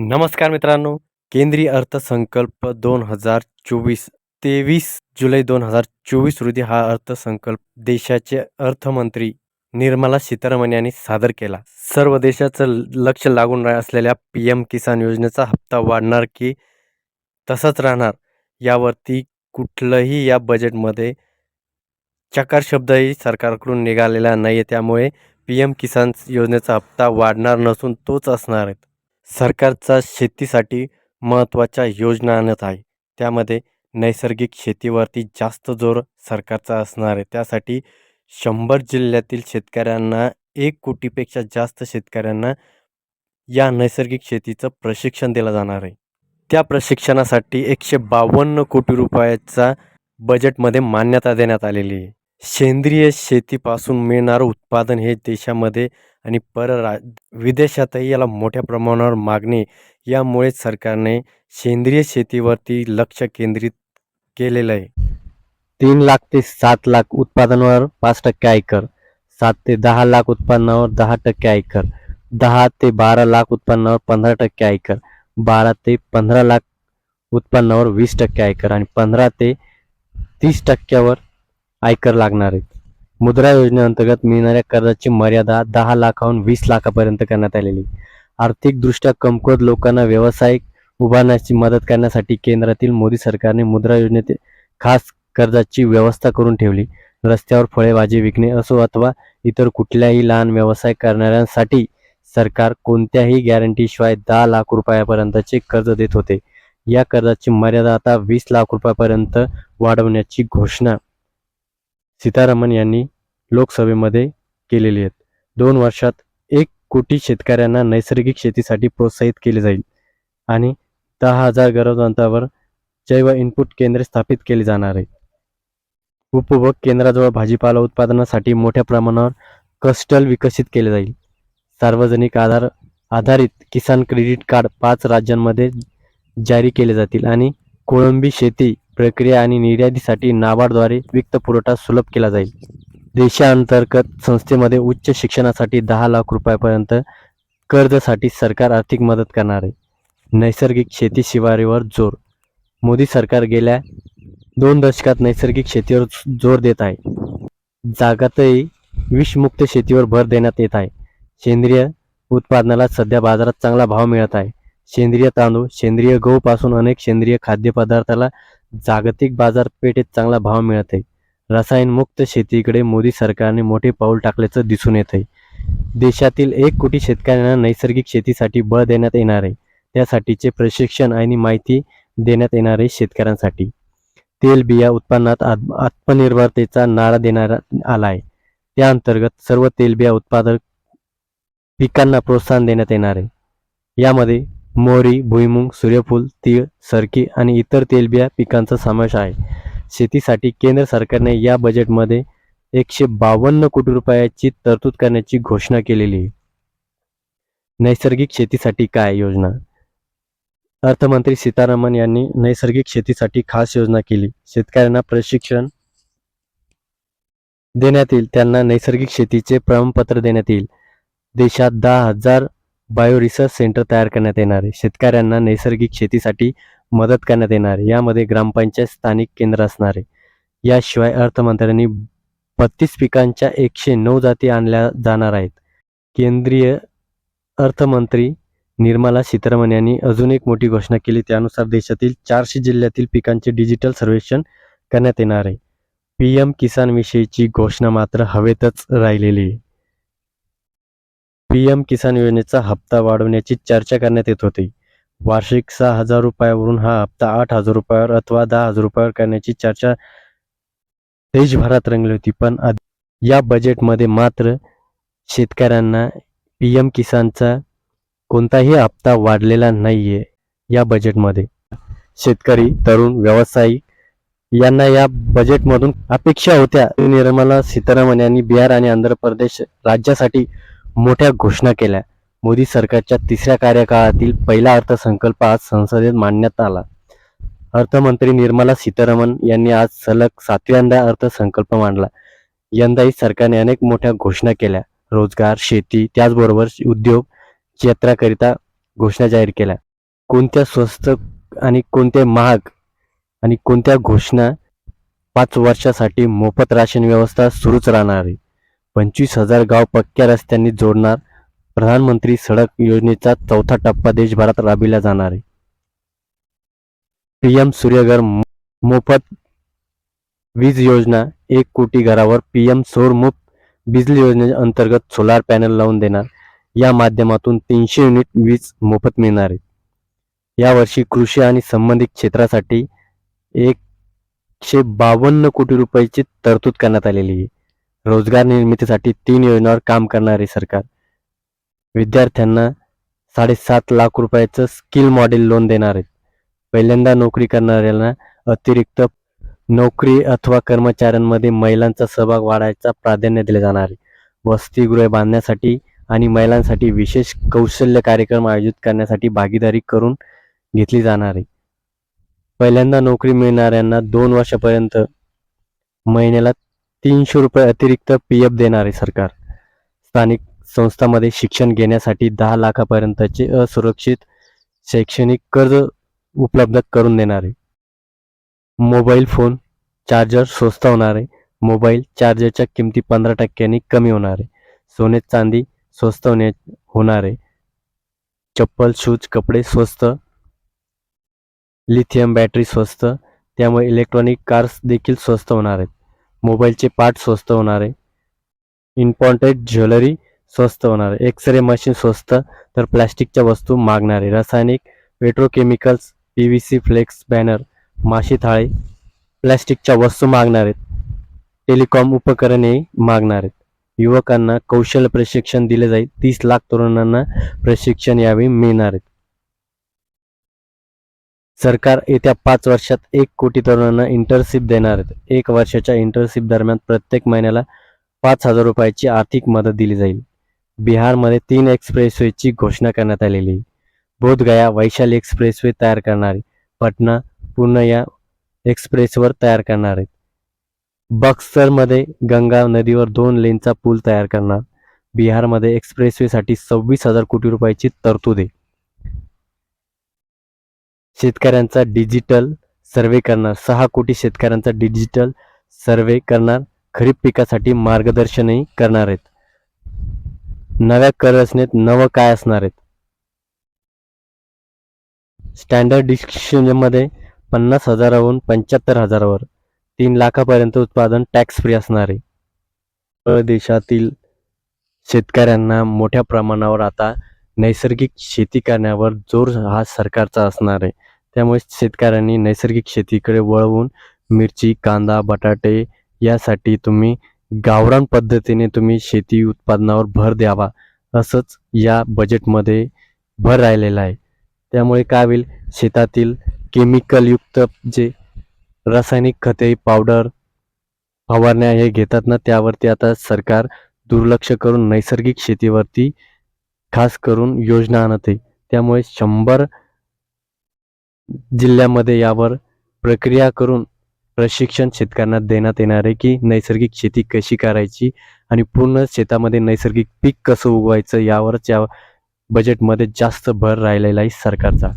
नमस्कार मित्रांनो. केंद्रीय अर्थसंकल्प दोन हजार चोवीस तेवीस जुलै दोन हजार चोवीस रोजी हा अर्थसंकल्प देशाचे अर्थमंत्री निर्मला सीतारामन यांनी सादर केला. सर्व देशाचं लक्ष लागून असलेल्या पी एम किसान योजनेचा हप्ता वाढणार की तसाच राहणार यावरती कुठलंही या बजेटमध्ये चकार शब्दही सरकारकडून निघालेला नाही आहे त्यामुळे पी एम किसान योजनेचा हप्ता वाढणार नसून तोच असणार आहे. सरकारचा शेतीसाठी महत्त्वाच्या योजना आणत आहे. त्यामध्ये नैसर्गिक शेतीवरती जास्त जोर सरकारचा असणार आहे. त्यासाठी शंभर जिल्ह्यातील शेतकऱ्यांना एक कोटीपेक्षा जास्त शेतकऱ्यांना या नैसर्गिक शेतीचं प्रशिक्षण दिलं जाणार आहे. त्या प्रशिक्षणासाठी एकशे बावन्न कोटी रुपयाचा बजेटमध्ये मान्यता देण्यात आलेली आहे. सेंद्रिय शेतीपासून मिळणारं उत्पादन हे देशामध्ये आणि पररा विदेशातही याला मोठ्या प्रमाणावर मागणी यामुळे सरकारने सेंद्रिय शेतीवरती लक्ष केंद्रित केलेलं आहे. तीन लाख ते सात लाख उत्पादनावर पाच टक्के आयकर सात ते दहा लाख उत्पन्नावर दहा टक्के आयकर दहा ते बारा लाख उत्पन्नावर पंधरा टक्के आयकर बारा ते पंधरा लाख उत्पन्नावर वीस टक्के आयकर आणि पंधरा ते तीस टक्क्यावर आयकर लागणार आहेत मुद्रा योजनेअंतर्गत मिळणाऱ्या कर्जाची मर्यादा दहा लाखाहून वीस लाखापर्यंत करण्यात आलेली आर्थिकदृष्ट्या कमकुवत लोकांना व्यावसायिक उभारण्याची मदत करण्यासाठी केंद्रातील मोदी सरकारने मुद्रा योजनेत खास कर्जाची व्यवस्था करून ठेवली. रस्त्यावर फळे भाजी विकणे असो अथवा इतर कुठल्याही लहान व्यवसाय करणाऱ्यांसाठी सरकार कोणत्याही गॅरंटीशिवाय दहा लाख रुपयापर्यंतचे कर्ज देत होते. या कर्जाची मर्यादा आता वीस लाख रुपयापर्यंत वाढवण्याची घोषणा सीतारामन यांनी लोकसभेमध्ये केलेली आहेत. दोन वर्षात एक कोटी शेतकऱ्यांना नैसर्गिक शेतीसाठी प्रोत्साहित केले जाईल आणि दहा हजार गरजवंतावर जैव इनपुट केंद्रे स्थापित केली जाणार आहे. उपभोग केंद्राजवळ भाजीपाला उत्पादनासाठी मोठ्या प्रमाणावर कस्टल विकसित केले जाईल. सार्वजनिक आधार आधारित किसान क्रेडिट कार्ड पाच राज्यांमध्ये जारी केले जातील आणि कोळंबी शेती प्रक्रिया आणि निर्यातीसाठी नाबार्डद्वारे वित्त पुरवठा सुलभ केला जाईल. देशांतर्गत संस्थेमध्ये उच्च शिक्षणासाठी दहा लाख रुपयापर्यंत कर्जासाठी सरकार आर्थिक मदत करणार आहे. नैसर्गिक शेती शिवारीवर जोर. मोदी सरकार गेल्या दोन दशकात नैसर्गिक शेतीवर जोर देत आहे. जागातही विषमुक्त शेतीवर भर देण्यात येत आहे. सेंद्रिय उत्पादनाला सध्या बाजारात चांगला भाव मिळत आहे. सेंद्रिय तांदूळ सेंद्रिय गहूपासून अनेक सेंद्रिय खाद्यपदार्थाला जागतिक बाजारपेठेत चांगला भाव मिळत आहे. रसायनमुक्त शेतीकडे मोदी सरकारने मोठे पाऊल टाकल्याचं दिसून येत आहे. देशातील एक कोटी शेतकऱ्यांना नैसर्गिक शेतीसाठी बळ देण्यात येणार आहे. त्यासाठीचे प्रशिक्षण आणि माहिती देण्यात येणार आहे शेतकऱ्यांसाठी. तेलबिया उत्पन्नात आत्मनिर्भरतेचा नारा देण्यात आला आहे. त्या अंतर्गत सर्व तेलबिया उत्पादक पिकांना प्रोत्साहन देण्यात येणार आहे. यामध्ये मोहरी भुईमुग सूर्यफूल तीळ सरकी आणि इतर तेलबिया पिकांचा समावेश आहे. शेतीसाठी केंद्र सरकारने या बजेटमध्ये एकशे बावन्न कोटी रुपयाची तरतूद करण्याची घोषणा केलेली आहे. नैसर्गिक शेतीसाठी काय योजना? अर्थमंत्री सीतारामन यांनी नैसर्गिक शेतीसाठी खास योजना केली. शेतकऱ्यांना प्रशिक्षण देण्यात येईल. त्यांना नैसर्गिक शेतीचे प्रमाणपत्र देण्यात येईल. देशात दहा हजार बायो रिसर्च सेंटर तयार करण्यात येणार आहे. शेतकऱ्यांना नैसर्गिक शेतीसाठी मदत करण्यात येणार आहे. यामध्ये ग्रामपंचायत स्थानिक केंद्र असणार आहे. याशिवाय अर्थमंत्र्यांनी बत्तीस पिकांच्या एकशे नऊ जाती आणल्या जाणार आहेत. केंद्रीय अर्थमंत्री निर्मला सीतारामन यांनी अजून एक मोठी घोषणा केली. त्यानुसार देशातील चारशे जिल्ह्यातील पिकांचे डिजिटल सर्वेक्षण करण्यात येणार आहे. पी एम किसान विषयीची घोषणा मात्र हवेतच राहिलेली आहे. पी एम किसान योजनेचा हप्ता वाढवण्याची चर्चा करण्यात येत होती. वार्षिक सहा हजार रुपयावरून हा हप्ता आठ हजार रुपयावर अथवा दहा हजार रुपयावर करण्याची चर्चा देशभरात रंगली होती. पण या बजेटमध्ये मात्र शेतकऱ्यांना पी एम किसानचा कोणताही हप्ता वाढलेला नाहीये या बजेटमध्ये शेतकरी तरुण व्यावसायिक यांना या बजेटमधून अपेक्षा होत्या. निर्मला सीतारामन यांनी बिहार आणि आंध्र प्रदेश राज्यासाठी मोठ्या घोषणा केल्या. मोदी सरकारच्या तिसऱ्या कार्यकाळातील पहिला अर्थसंकल्प आज संसदेत मांडण्यात आला. अर्थमंत्री निर्मला सीतारामन यांनी आज सलग सातव्यांदा अर्थसंकल्प मांडला. यंदाही सरकारने अनेक मोठ्या घोषणा केल्या. रोजगार शेती त्याचबरोबर उद्योग क्षेत्राकरिता घोषणा जाहीर केल्या. कोणत्या स्वस्त आणि कोणत्या महाग आणि कोणत्या घोषणा पाच वर्षासाठी मोफत राशन व्यवस्था सुरूच राहणार आहे? पंचवीस हजार गाव पक्क्या रस्त्यांनी जोडणार. प्रधानमंत्री सडक योजनेचा चौथा टप्पा देशभरात राबविला जाणार आहे. पीएम सूर्यघर मोफत वीज योजना एक कोटी घरावर पीएम सौर बिजली योजनेच्या अंतर्गत सोलार पॅनल लावून देणार. या माध्यमातून तीनशे युनिट वीज मोफत मिळणार आहे. यावर्षी कृषी आणि संबंधित क्षेत्रासाठी एकशे बावन्न कोटी रुपयाची तरतूद करण्यात आलेली आहे. रोजगार निर्मितीसाठी तीन योजनांवर काम करणारे सरकार. विद्यार्थ्यांना साडेसात लाख रुपयाचं स्किल मॉडेल लोन देणार आहेत. पहिल्यांदा नोकरी करणाऱ्यांना अतिरिक्त नोकरी अथवा कर्मचाऱ्यांमध्ये महिलांचा सहभाग वाढायचा प्राधान्य दिले जाणार आहे. वसतिगृहे बांधण्यासाठी आणि महिलांसाठी विशेष कौशल्य कार्यक्रम आयोजित करण्यासाठी भागीदारी करून घेतली जाणार आहे. पहिल्यांदा नोकरी मिळणाऱ्यांना दोन वर्षापर्यंत महिन्याला तीनशे रुपये अतिरिक्त पी एफ देणार आहे सरकार. स्थानिक संस्थांमध्ये शिक्षण घेण्यासाठी दहा लाखापर्यंतचे असुरक्षित शैक्षणिक कर्ज उपलब्ध करून देणार आहे. मोबाईल फोन चार्जर स्वस्त होणार आहे. मोबाईल चार्जरच्या किमती पंधरा टक्क्यांनी कमी होणार आहे. सोने चांदी स्वस्त होणे होणार आहे. चप्पल शूज कपडे स्वस्त. लिथियम बॅटरी स्वस्त. त्यामुळे इलेक्ट्रॉनिक कार्स देखील स्वस्त होणार आहेत. मोबाईलचे पार्ट स्वस्त होणार आहे. इम्पॉर्टेड ज्वेलरी स्वस्त होणार आहे. एक्सरे मशीन स्वस्त तर प्लॅस्टिकच्या वस्तू मागणार आहे. रासायनिक petrochemicals P V C flex banner माशी थाळे प्लॅस्टिकच्या वस्तू मागणार आहेत. टेलिकॉम उपकरणे मागणार आहेत. युवकांना कौशल्य प्रशिक्षण दिले जाईल. तीस लाख तरुणांना प्रशिक्षण यावेळी मिळणार आहेत. सरकार येत्या पाच वर्षात एक कोटी तरुणांना इंटर्नशिप देणार आहेत एक वर्षाच्या इंटर्नशिप दरम्यान प्रत्येक महिन्याला पाच हजार रुपयाची आर्थिक मदत दिली जाईल. बिहारमध्ये तीन एक्सप्रेसवेची घोषणा करण्यात आलेली बोधगया वैशाली एक्सप्रेसवे तयार करणारी पटना पूर्ण या एक्सप्रेसवर तयार करणार आहेत. बक्सरमध्ये गंगा नदीवर दोन लेनचा पूल तयार करणार. बिहारमध्ये एक्सप्रेसवेसाठी सव्वीस हजार कोटी रुपयाची तरतूद आहे. शेतकऱ्यांचा डिजिटल सर्वे करणार. सहा कोटी शेतकऱ्यांचा डिजिटल सर्वे करणार. खरीप पिकासाठी मार्गदर्शनही करणार आहेत. नव्या कर रचनेत नवं काय असणार आहेत? स्टँडर्ड डिस्क्रिप्शनमध्ये पन्नास हजाराहून पंच्याहत्तर हजारावर तीन लाखापर्यंत उत्पादन टॅक्स फ्री असणार आहे. परदेशातील शेतकऱ्यांना मोठ्या प्रमाणावर आता नैसर्गिक शेती करण्यावर जोर हा सरकारचा असणार आहे. त्यामुळे शेतकऱ्यांनी नैसर्गिक शेतीकडे वळवून मिरची कांदा बटाटे यासाठी तुम्ही गावरान पद्धतीने तुम्ही शेती उत्पादनावर भर द्यावा असंच या बजेटमध्ये भर राहिलेला आहे. त्यामुळे काय होईल? शेतातील केमिकलयुक्त जे रासायनिक खते पावडर फवारण्या हे घेतात ना त्यावरती आता सरकार दुर्लक्ष करून नैसर्गिक शेतीवरती खास करून योजना आणते. त्यामुळे शंभर जिल्ह्यामध्ये यावर प्रक्रिया करून प्रशिक्षण शेतकऱ्यांना देण्यात येणार आहे की नैसर्गिक शेती कशी करायची आणि पूर्ण शेतामध्ये नैसर्गिक पीक कसं उगवायचं यावरच या बजेटमध्ये जास्त भर राहिलेला आहे सरकारचा.